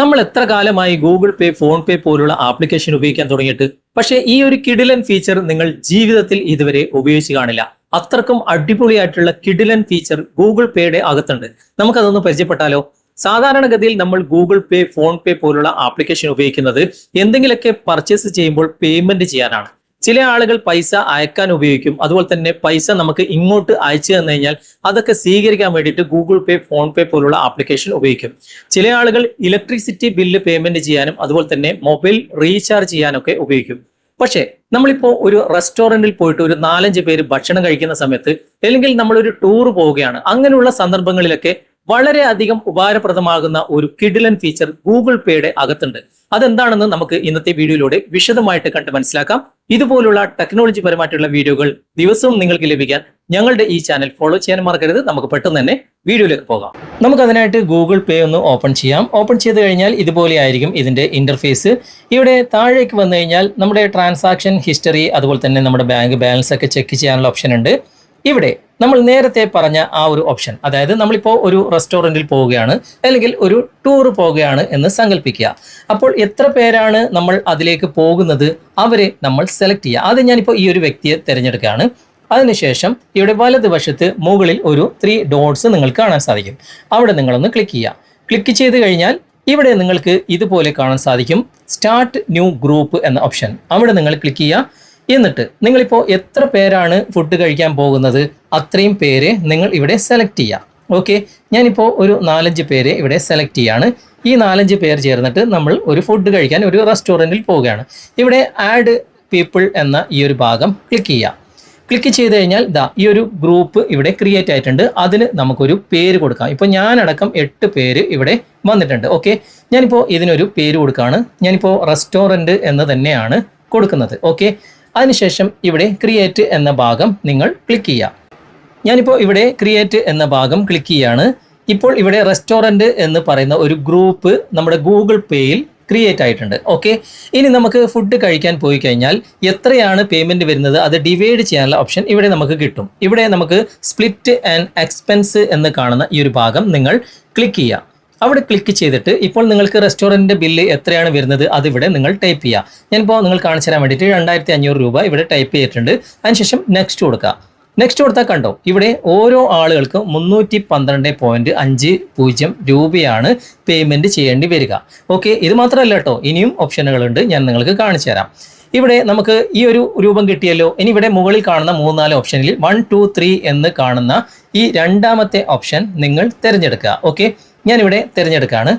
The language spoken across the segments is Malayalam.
നമ്മൾ എത്ര കാലമായി ഗൂഗിൾ പേ ഫോൺ പേ പോലുള്ള ആപ്ലിക്കേഷൻ ഉപയോഗിക്കാൻ തുടങ്ങിയിട്ട്? പക്ഷേ ഈ ഒരു കിഡിലൻ ഫീച്ചർ നിങ്ങൾ ജീവിതത്തിൽ ഇതുവരെ ഉപയോഗിച്ച് കാണില്ല. അത്രക്കും അടിപൊളിയായിട്ടുള്ള കിഡിലൻ ഫീച്ചർ ഗൂഗിൾ പേയുടെ അകത്തുണ്ട്. നമുക്കതൊന്ന് പരിചയപ്പെട്ടാലോ? സാധാരണഗതിയിൽ നമ്മൾ ഗൂഗിൾ പേ ഫോൺ പേ പോലുള്ള ആപ്ലിക്കേഷൻ ഉപയോഗിക്കുന്നത് എന്തെങ്കിലുമൊക്കെ പർച്ചേസ് ചെയ്യുമ്പോൾ പേയ്മെന്റ് ചെയ്യാനാണ്. ചില ആളുകൾ പൈസ അയക്കാൻ ഉപയോഗിക്കും. അതുപോലെ തന്നെ പൈസ നമുക്ക് ഇങ്ങോട്ട് അയച്ചു തന്നു കഴിഞ്ഞാൽ അതൊക്കെ സ്വീകരിക്കാൻ വേണ്ടിയിട്ട് ഗൂഗിൾ പേ ഫോൺ പേ പോലുള്ള ആപ്ലിക്കേഷൻ ഉപയോഗിക്കും. ചില ആളുകൾ ഇലക്ട്രിസിറ്റി ബില്ല് പേയ്മെന്റ് ചെയ്യാനും അതുപോലെ തന്നെ മൊബൈൽ റീചാർജ് ചെയ്യാനൊക്കെ ഉപയോഗിക്കും. പക്ഷേ നമ്മളിപ്പോ ഒരു റെസ്റ്റോറന്റിൽ പോയിട്ട് ഒരു നാലഞ്ച് പേര് ഭക്ഷണം കഴിക്കുന്ന സമയത്ത് അല്ലെങ്കിൽ നമ്മളൊരു ടൂർ പോവുകയാണ്. അങ്ങനെയുള്ള സന്ദർഭങ്ങളിലൊക്കെ വളരെയധികം ഉപകാരപ്രദമാകുന്ന ഒരു കിഡിലൻ ഫീച്ചർ ഗൂഗിൾ പേയുടെ അകത്തുണ്ട്. അതെന്താണെന്ന് നമുക്ക് ഇന്നത്തെ വീഡിയോയിലൂടെ വിശദമായിട്ട് കണ്ട് മനസ്സിലാക്കാം. ഇതുപോലുള്ള ടെക്നോളജി പരമായിട്ടുള്ള വീഡിയോകൾ ദിവസവും നിങ്ങൾക്ക് ലഭിക്കാൻ ഞങ്ങളുടെ ഈ ചാനൽ ഫോളോ ചെയ്യാൻ മറക്കരുത്. നമുക്ക് പെട്ടെന്ന് തന്നെ വീഡിയോയിലേക്ക് പോകാം. നമുക്ക് അതിനായിട്ട് ഗൂഗിൾ പേ ഒന്ന് ഓപ്പൺ ചെയ്യാം. ഓപ്പൺ ചെയ്ത് കഴിഞ്ഞാൽ ഇതുപോലെ ആയിരിക്കും ഇതിന്റെ ഇന്റർഫേസ് ഇവിടെ താഴേക്ക് വന്നു കഴിഞ്ഞാൽ നമ്മുടെ ട്രാൻസാക്ഷൻ ഹിസ്റ്ററി അതുപോലെ തന്നെ നമ്മുടെ ബാങ്ക് ബാലൻസ് ഒക്കെ ചെക്ക് ചെയ്യാനുള്ള ഓപ്ഷൻ ഉണ്ട്. ഇവിടെ നമ്മൾ നേരത്തെ പറഞ്ഞ ആ ഒരു ഓപ്ഷൻ അതായത് നമ്മളിപ്പോൾ ഒരു റെസ്റ്റോറന്റിൽ പോവുകയാണ് അല്ലെങ്കിൽ ഒരു ടൂർ പോവുകയാണ് എന്ന് സങ്കല്പിക്കുക അപ്പോൾ എത്ര പേരാണ് നമ്മൾ അതിലേക്ക് പോകുന്നത് അവരെ നമ്മൾ സെലക്ട് ചെയ്യുക. അത് ഞാനിപ്പോൾ ഈ ഒരു വ്യക്തിയെ തിരഞ്ഞെടുക്കുകയാണ്. അതിനുശേഷം ഇവിടെ വലതുവശത്ത് മുകളിൽ ഒരു ത്രീ ഡോട്ട്സ് നിങ്ങൾക്ക് കാണാൻ സാധിക്കും. അവിടെ നിങ്ങളൊന്ന് ക്ലിക്ക് ചെയ്യുക. ക്ലിക്ക് ചെയ്ത് കഴിഞ്ഞാൽ ഇവിടെ നിങ്ങൾക്ക് ഇതുപോലെ കാണാൻ സാധിക്കും. സ്റ്റാർട്ട് ന്യൂ ഗ്രൂപ്പ് എന്ന ഓപ്ഷൻ അവിടെ നിങ്ങൾ ക്ലിക്ക് ചെയ്യുക. എന്നിട്ട് നിങ്ങളിപ്പോൾ എത്ര പേരാണ് ഫുഡ് കഴിക്കാൻ പോകുന്നത് അത്രയും പേരെ നിങ്ങൾ ഇവിടെ സെലക്ട് ചെയ്യുക ഓക്കെ ഞാനിപ്പോൾ ഒരു നാലഞ്ച് പേരെ ഇവിടെ സെലക്ട് ചെയ്യാണ്. ഈ നാലഞ്ച് പേർ ചേർന്നിട്ട് നമ്മൾ ഒരു ഫുഡ് കഴിക്കാൻ ഒരു റെസ്റ്റോറന്റിൽ പോവുകയാണ്. ഇവിടെ ആഡ് പീപ്പിൾ എന്ന ഈ ഒരു ഭാഗം ക്ലിക്ക് ചെയ്യുക ക്ലിക്ക് ചെയ്ത് കഴിഞ്ഞാൽ ദാ ഈ ഒരു ഗ്രൂപ്പ് ഇവിടെ ക്രിയേറ്റ് ആയിട്ടുണ്ട്. അതിന് നമുക്കൊരു പേര് കൊടുക്കാം. ഇപ്പോൾ ഞാനടക്കം എട്ട് പേര് ഇവിടെ വന്നിട്ടുണ്ട്. ഓക്കെ ഞാനിപ്പോൾ ഇതിനൊരു പേര് കൊടുക്കുകയാണ് ഞാനിപ്പോൾ റെസ്റ്റോറന്റ് എന്ന് തന്നെയാണ് കൊടുക്കുന്നത്. ഓക്കെ അതിനുശേഷം ഇവിടെ ക്രിയേറ്റ് എന്ന ഭാഗം നിങ്ങൾ ക്ലിക്ക് ചെയ്യുക. ഞാനിപ്പോൾ ഇവിടെ ക്രിയേറ്റ് എന്ന ഭാഗം ക്ലിക്ക് ചെയ്യാണ്. ഇപ്പോൾ ഇവിടെ റെസ്റ്റോറന്റ് എന്ന് പറയുന്ന ഒരു ഗ്രൂപ്പ് നമ്മുടെ ഗൂഗിൾ പേയിൽ ക്രിയേറ്റ് ആയിട്ടുണ്ട്. ഓക്കെ ഇനി നമുക്ക് ഫുഡ് കഴിക്കാൻ പോയി കഴിഞ്ഞാൽ എത്രയാണ് പേയ്മെന്റ് വരുന്നത്? അത് ഡിവൈഡ് ചെയ്യാനുള്ള ഓപ്ഷൻ ഇവിടെ നമുക്ക് കിട്ടും. ഇവിടെ നമുക്ക് സ്പ്ലിറ്റ് ആൻഡ് എക്സ്പെൻസ് എന്ന് കാണുന്ന ഈ ഒരു ഭാഗം നിങ്ങൾ ക്ലിക്ക് ചെയ്യുക. അവിടെ ക്ലിക്ക് ചെയ്തിട്ട് ഇപ്പോൾ നിങ്ങൾക്ക് റെസ്റ്റോറന്റിന്റെ ബില്ല് എത്രയാണ് വരുന്നത് അതിവിടെ നിങ്ങൾ ടൈപ്പ് ചെയ്യുക ഞാനിപ്പോൾ നിങ്ങൾ കാണിച്ചു തരാൻ വേണ്ടിയിട്ട് രണ്ടായിരത്തി അഞ്ഞൂറ് രൂപ ഇവിടെ ടൈപ്പ് ചെയ്തിട്ടുണ്ട്. അതിനുശേഷം നെക്സ്റ്റ് കൊടുക്കുക നെക്സ്റ്റ് കൊടുത്താൽ കണ്ടോ ഇവിടെ ഓരോ ആളുകൾക്കും മുന്നൂറ്റി പന്ത്രണ്ട് പോയിന്റ് അഞ്ച് പൂജ്യം രൂപയാണ് പേയ്മെന്റ് ചെയ്യേണ്ടി വരിക. ഓക്കെ ഇത് മാത്രമല്ല കേട്ടോ ഇനിയും ഓപ്ഷനുകളുണ്ട് ഞാൻ നിങ്ങൾക്ക് കാണിച്ചു തരാം. ഇവിടെ നമുക്ക് ഈ ഒരു രൂപം കിട്ടിയല്ലോ ഇനി ഇവിടെ മുകളിൽ കാണുന്ന മൂന്നാൽ ഓപ്ഷനിൽ വൺ ടു ത്രീ എന്ന് കാണുന്ന ഈ രണ്ടാമത്തെ ഓപ്ഷൻ നിങ്ങൾ തിരഞ്ഞെടുക്കുക. ഓക്കെ ഞാനിവിടെ തിരഞ്ഞെടുക്കുകയാണ്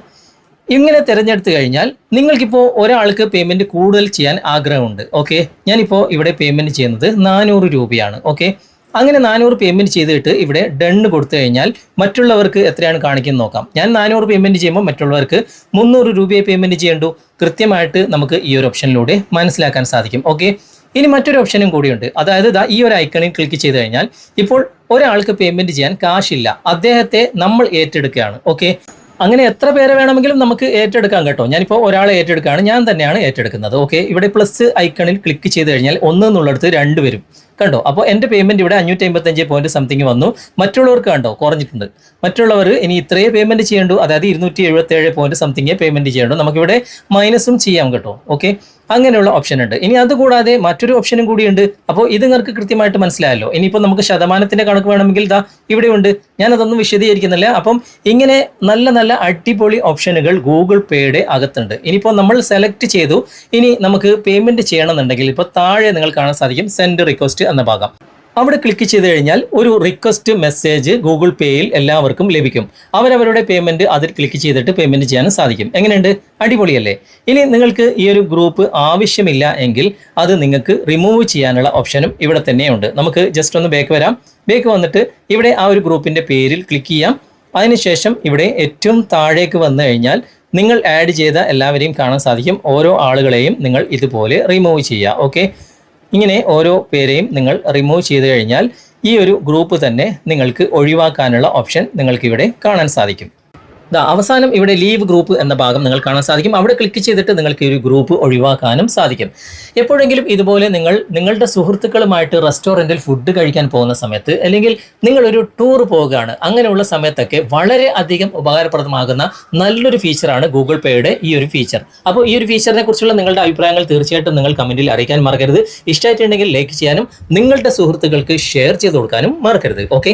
ഇങ്ങനെ തിരഞ്ഞെടുത്തു കഴിഞ്ഞാൽ നിങ്ങൾക്കിപ്പോൾ ഒരാൾക്ക് പേയ്മെന്റ് കൂടുതൽ ചെയ്യാൻ ആഗ്രഹമുണ്ട്. ഓക്കെ ഞാനിപ്പോൾ ഇവിടെ പേയ്മെന്റ് ചെയ്യുന്നത് നാനൂറ് രൂപയാണ്. ഓക്കെ അങ്ങനെ നാനൂറ് പേയ്മെന്റ് ചെയ്തിട്ട് ഇവിടെ ഡണ്ണ് കൊടുത്തു കഴിഞ്ഞാൽ മറ്റുള്ളവർക്ക് എത്രയാണ് കാണിക്കുന്നത് നോക്കാം. ഞാൻ നാനൂറ് പേയ്മെന്റ് ചെയ്യുമ്പോൾ മറ്റുള്ളവർക്ക് മുന്നൂറ് രൂപയെ പേയ്മെന്റ് ചെയ്യേണ്ടു? കൃത്യമായിട്ട് നമുക്ക് ഈ ഒരു ഓപ്ഷനിലൂടെ മനസ്സിലാക്കാൻ സാധിക്കും. ഓക്കെ ഇനി മറ്റൊരു ഓപ്ഷനും കൂടിയുണ്ട്. അതായത് ദാ ഈ ഒരു ഐക്കണിൽ ക്ലിക്ക് ചെയ്ത് കഴിഞ്ഞാൽ ഇപ്പോൾ ഒരാൾക്ക് പേയ്മെന്റ് ചെയ്യാൻ കാശില്ല. അദ്ദേഹത്തെ നമ്മൾ ഏറ്റെടുക്കുകയാണ്. ഓക്കെ അങ്ങനെ എത്ര പേരെ വേണമെങ്കിലും നമുക്ക് ഏറ്റെടുക്കാം കേട്ടോ. ഞാനിപ്പോൾ ഒരാളെ ഏറ്റെടുക്കുകയാണ്. ഞാൻ തന്നെയാണ് ഏറ്റെടുക്കുന്നത്. ഓക്കെ ഇവിടെ പ്ലസ് ഐക്കണിൽ ക്ലിക്ക് ചെയ്ത് കഴിഞ്ഞാൽ ഒന്ന് എന്നുള്ളിടത്ത് രണ്ട് വരും. കണ്ടോ? അപ്പോൾ എന്റെ പേയ്മെന്റ് ഇവിടെ അഞ്ഞൂറ്റി അമ്പത്തഞ്ച് പോയിന്റ് സംതിങ് വന്നു. മറ്റുള്ളവർക്ക് കണ്ടോ? കുറഞ്ഞിട്ടുണ്ട്. മറ്റുള്ളവർ ഇനി ഇത്രയേ പേയ്മെന്റ് ചെയ്യേണ്ടു. അതായത് ഇരുന്നൂറ്റി എഴുപത്തി ഏഴ് പോയിന്റ് സംതിങ്ങേ പേയ്മെന്റ് ചെയ്യേണ്ടു. നമുക്കിവിടെ മൈനസും ചെയ്യാം കേട്ടോ. ഓക്കെ അങ്ങനെയുള്ള ഓപ്ഷൻ ഉണ്ട്. ഇനി അതുകൂടാതെ മറ്റൊരു ഓപ്ഷനും കൂടിയുണ്ട്. അപ്പോൾ ഇത് നിങ്ങൾക്ക് കൃത്യമായിട്ട് മനസ്സിലായല്ലോ. ഇനിയിപ്പോൾ നമുക്ക് ശതമാനത്തിന്റെ കണക്ക് വേണമെങ്കിൽ ഇതാ ഇവിടെയുണ്ട് ഞാൻ അതൊന്നും വിശദീകരിക്കുന്നില്ല. അപ്പം ഇങ്ങനെ നല്ല നല്ല അടിപൊളി ഓപ്ഷനുകൾ ഗൂഗിൾ പേയുടെ അകത്തുണ്ട്. ഇനിയിപ്പോൾ നമ്മൾ സെലക്ട് ചെയ്തു. ഇനി നമുക്ക് പേയ്മെന്റ് ചെയ്യണമെന്നുണ്ടെങ്കിൽ ഇപ്പോൾ താഴെ നിങ്ങൾ കാണാൻ സാധിക്കും സെൻഡ് റിക്വസ്റ്റ് എന്ന ഭാഗം. അവിടെ ക്ലിക്ക് ചെയ്ത് കഴിഞ്ഞാൽ ഒരു റിക്വസ്റ്റ് മെസ്സേജ് ഗൂഗിൾ പേയിൽ എല്ലാവർക്കും ലഭിക്കും. അവരവരുടെ പേയ്മെന്റ് അതിൽ ക്ലിക്ക് ചെയ്തിട്ട് പേയ്മെന്റ് ചെയ്യാനും സാധിക്കും. എങ്ങനെയുണ്ട്? അടിപൊളിയല്ലേ? ഇനി നിങ്ങൾക്ക് ഈ ഒരു ഗ്രൂപ്പ് ആവശ്യമില്ല എങ്കിൽ അത് നിങ്ങൾക്ക് റിമൂവ് ചെയ്യാനുള്ള ഓപ്ഷനും ഇവിടെ തന്നെയുണ്ട്. നമുക്ക് ജസ്റ്റ് ഒന്ന് ബേക്ക് വരാം. ബേക്ക് വന്നിട്ട് ഇവിടെ ആ ഒരു ഗ്രൂപ്പിന്റെ പേരിൽ ക്ലിക്ക് ചെയ്യാം. അതിനുശേഷം ഇവിടെ ഏറ്റവും താഴേക്ക് വന്നു കഴിഞ്ഞാൽ നിങ്ങൾ ആഡ് ചെയ്ത എല്ലാവരെയും കാണാൻ സാധിക്കും. ഓരോ ആളുകളെയും നിങ്ങൾ ഇതുപോലെ റിമൂവ് ചെയ്യുക. ഓക്കെ ഇങ്ങനെ ഓരോ പേരെയും നിങ്ങൾ റിമൂവ് ചെയ്ത് കഴിഞ്ഞാൽ ഈ ഒരു ഗ്രൂപ്പ് തന്നെ നിങ്ങൾക്ക് ഒഴിവാക്കാനുള്ള ഓപ്ഷൻ നിങ്ങൾക്കിവിടെ കാണാൻ സാധിക്കും. അവസാനം ഇവിടെ ലീവ് ഗ്രൂപ്പ് എന്ന ഭാഗം നിങ്ങൾ കാണാൻ സാധിക്കും. അവിടെ ക്ലിക്ക് ചെയ്തിട്ട് നിങ്ങൾക്ക് ഈ ഒരു ഗ്രൂപ്പ് ഒഴിവാക്കാനും സാധിക്കും. എപ്പോഴെങ്കിലും ഇതുപോലെ നിങ്ങൾ നിങ്ങളുടെ സുഹൃത്തുക്കളുമായിട്ട് റെസ്റ്റോറന്റിൽ ഫുഡ് കഴിക്കാൻ പോകുന്ന സമയത്ത് അല്ലെങ്കിൽ നിങ്ങളൊരു ടൂർ പോവുകയാണ് അങ്ങനെയുള്ള സമയത്തൊക്കെ വളരെ അധികം ഉപകാരപ്രദമാകുന്ന നല്ലൊരു ഫീച്ചറാണ് ഗൂഗിൾ പേയുടെ ഈ ഒരു ഫീച്ചർ അപ്പോൾ ഈ ഒരു ഫീച്ചറിനെ കുറിച്ചുള്ള നിങ്ങളുടെ അഭിപ്രായങ്ങൾ തീർച്ചയായിട്ടും നിങ്ങൾ കമന്റിൽ അറിയിക്കാൻ മറക്കരുത്. ഇഷ്ടമായിട്ടുണ്ടെങ്കിൽ ലൈക്ക് ചെയ്യാനും നിങ്ങളുടെ സുഹൃത്തുക്കൾക്ക് ഷെയർ ചെയ്ത് കൊടുക്കാനും മറക്കരുത്. ഓക്കെ